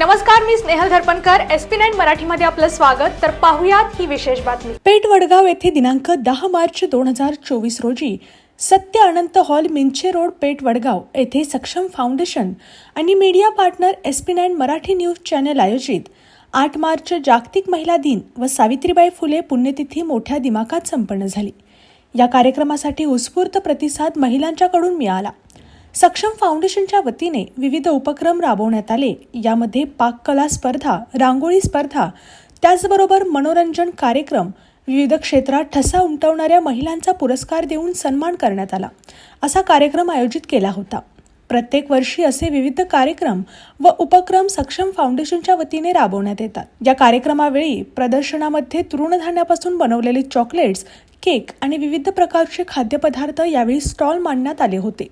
नमस्कार मी Snehal Dharpankar. S P nine मराठीमध्ये आपलं स्वागत. तर पाहुयात ही विशेष बातमी. पेठ वडगाव येथे दिनांक दहा मार्च दोन हजार चोवीस रोजी सत्य अनंत हॉल मिंचे रोड पेठ वडगाव येथे सक्षम फाउंडेशन आणि media partner S P nine Marathi news channel आयोजित आठ मार्च जागतिक महिला दिन व सावित्रीबाई फुले पुण्यतिथी मोठ्या दिमाखात संपन्न झाली. या कार्यक्रमासाठी उत्स्फूर्त प्रतिसाद महिलांच्याकडून मिळाला. सक्षम फाउंडेशनच्या वतीने विविध उपक्रम राबवण्यात आले. यामध्ये पाककला स्पर्धा रांगोळी स्पर्धा त्याचबरोबर मनोरंजन कार्यक्रम विविध क्षेत्रात ठसा उमटवणाऱ्या महिलांचा पुरस्कार देऊन सन्मान करण्यात आला. असा कार्यक्रम आयोजित केला होता. प्रत्येक वर्षी असे विविध कार्यक्रम व उपक्रम सक्षम फाउंडेशनच्या वतीने राबवण्यात येतात. या कार्यक्रमावेळी प्रदर्शनामध्ये तृणधान्यापासून बनवलेले चॉकलेट्स केक आणि विविध प्रकारचे खाद्यपदार्थ यावेळी स्टॉल मांडण्यात आले होते.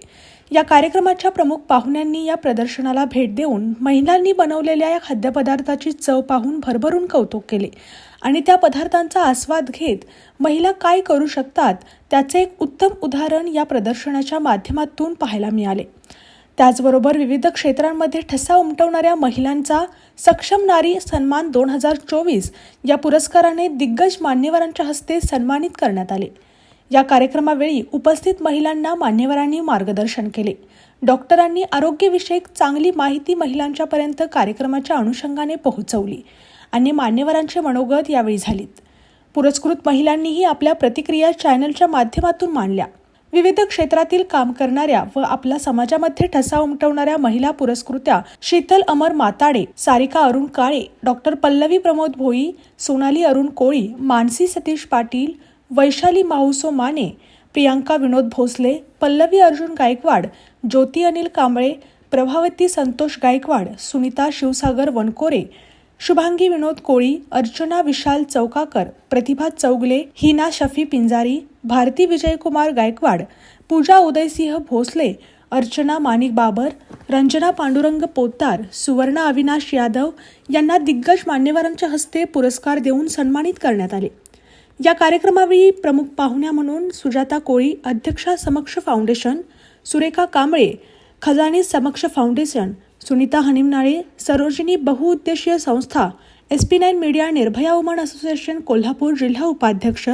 या कार्यक्रमाच्या प्रमुख पाहुण्यांनी या प्रदर्शनाला भेट देऊन महिलांनी बनवलेल्या या खाद्यपदार्थाची चव पाहून भरभरून कौतुक केले आणि त्या पदार्थांचा आस्वाद घेत महिला काय करू शकतात त्याचे एक उत्तम उदाहरण या प्रदर्शनाच्या माध्यमातून पाहायला मिळाले. त्याचबरोबर विविध क्षेत्रांमध्ये ठसा उमटवणाऱ्या महिलांचा सक्षम नारी सन्मान दोन हजार चोवीस या पुरस्काराने दिग्गज मान्यवरांच्या हस्ते सन्मानित करण्यात आले. या कार्यक्रमावेळी उपस्थित महिलांना मान्यवरांनी मार्गदर्शन केले. डॉक्टरांनी आरोग्यविषयक चांगली माहिती महिलांच्यापर्यंत कार्यक्रमाच्या अनुषंगाने पोहोचवली आणि मान्यवरांचे मनोगत यावेळी झालीत. पुरस्कृत महिलांनीही आपल्या प्रतिक्रिया चॅनलच्या माध्यमातून मांडल्या. विविध क्षेत्रातील काम करणाऱ्या व आपल्या समाजामध्ये ठसा उमटवणाऱ्या महिला पुरस्कृत्या शीतल अमर माताडे सारिका अरुण काळे डॉक्टर पल्लवी प्रमोद भोई सोनाली अरुण कोळी मानसी सतीश पाटील वैशाली माहुसो माने प्रियांका विनोद भोसले पल्लवी अर्जुन गायकवाड ज्योती अनिल कांबळे प्रभावती संतोष गायकवाड सुनीता शिवसागर वनकोरे शुभांगी विनोद कोळी अर्चना विशाल चौकाकर प्रतिभा चौगले हिना शफी पिंजारी भारती विजयकुमार गायकवाड पूजा उदयसिंह भोसले अर्चना माणिक बाबर रंजना पांडुरंग पोतार सुवर्णा अविनाश यादव यांना दिग्गज मान्यवरांच्या हस्ते पुरस्कार देऊन सन्मानित करण्यात आले. या कार्यक्रमावेळी प्रमुख पाहुण्या म्हणून सुजाता कोळी अध्यक्षा समक्ष फाउंडेशन सुरेखा कांबळे खजानी समक्ष फाउंडेशन सुनीता हनिमनाळे सरोजिनी बहुउद्देशीय संस्था S P nine media Nirbhaya woman association Kolhapur जिल्हा उपाध्यक्ष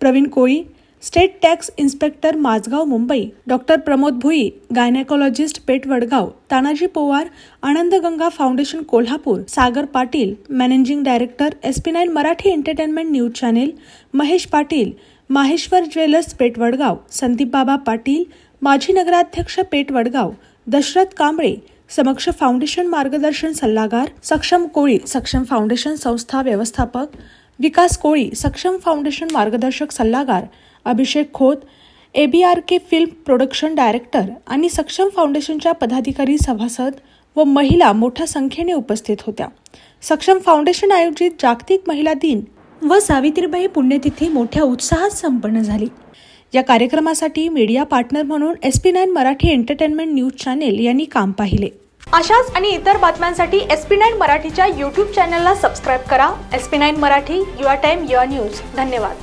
Praveen Koli state tax inspector Mazgaon Mumbai doctor Pramod Bhui gynaecologist Peth Vadgaon Tanaji Powar Anand Ganga foundation Kolhapur Sagar Patil managing director S P nine Marathi entertainment news channel Mahesh Patil Maheshwar jewellers Peth Vadgaon Sandeep Baba Patil माजी नगराध्यक्ष पेठ वडगाव दशरथ कांबळे समक्ष foundation मार्गदर्शन सल्लागार सक्षम कोळी सक्षम foundation संस्था व्यवस्थापक विकास कोळी सक्षम फाउंडेशन मार्गदर्शक सल्लागार Abhishek Khot A B R K film production director आणि सक्षम फाउंडेशनच्या पदाधिकारी सभासद व महिला मोठ्या संख्येने उपस्थित होत्या. सक्षम फाउंडेशन आयोजित जागतिक महिला दिन व सावित्रीबाई पुण्यतिथी मोठ्या उत्साहात संपन्न झाली. या कार्यक्रमासाठी मीडिया पार्टनर म्हणून S P nine Marathi entertainment news channel यांनी काम पाहिले. अशाच आणि इतर बातम्यांसाठी एस पी नाईन मराठीच्या यूट्यूब चॅनलला सबस्क्राईब करा. S P nine Marathi your time your news धन्यवाद.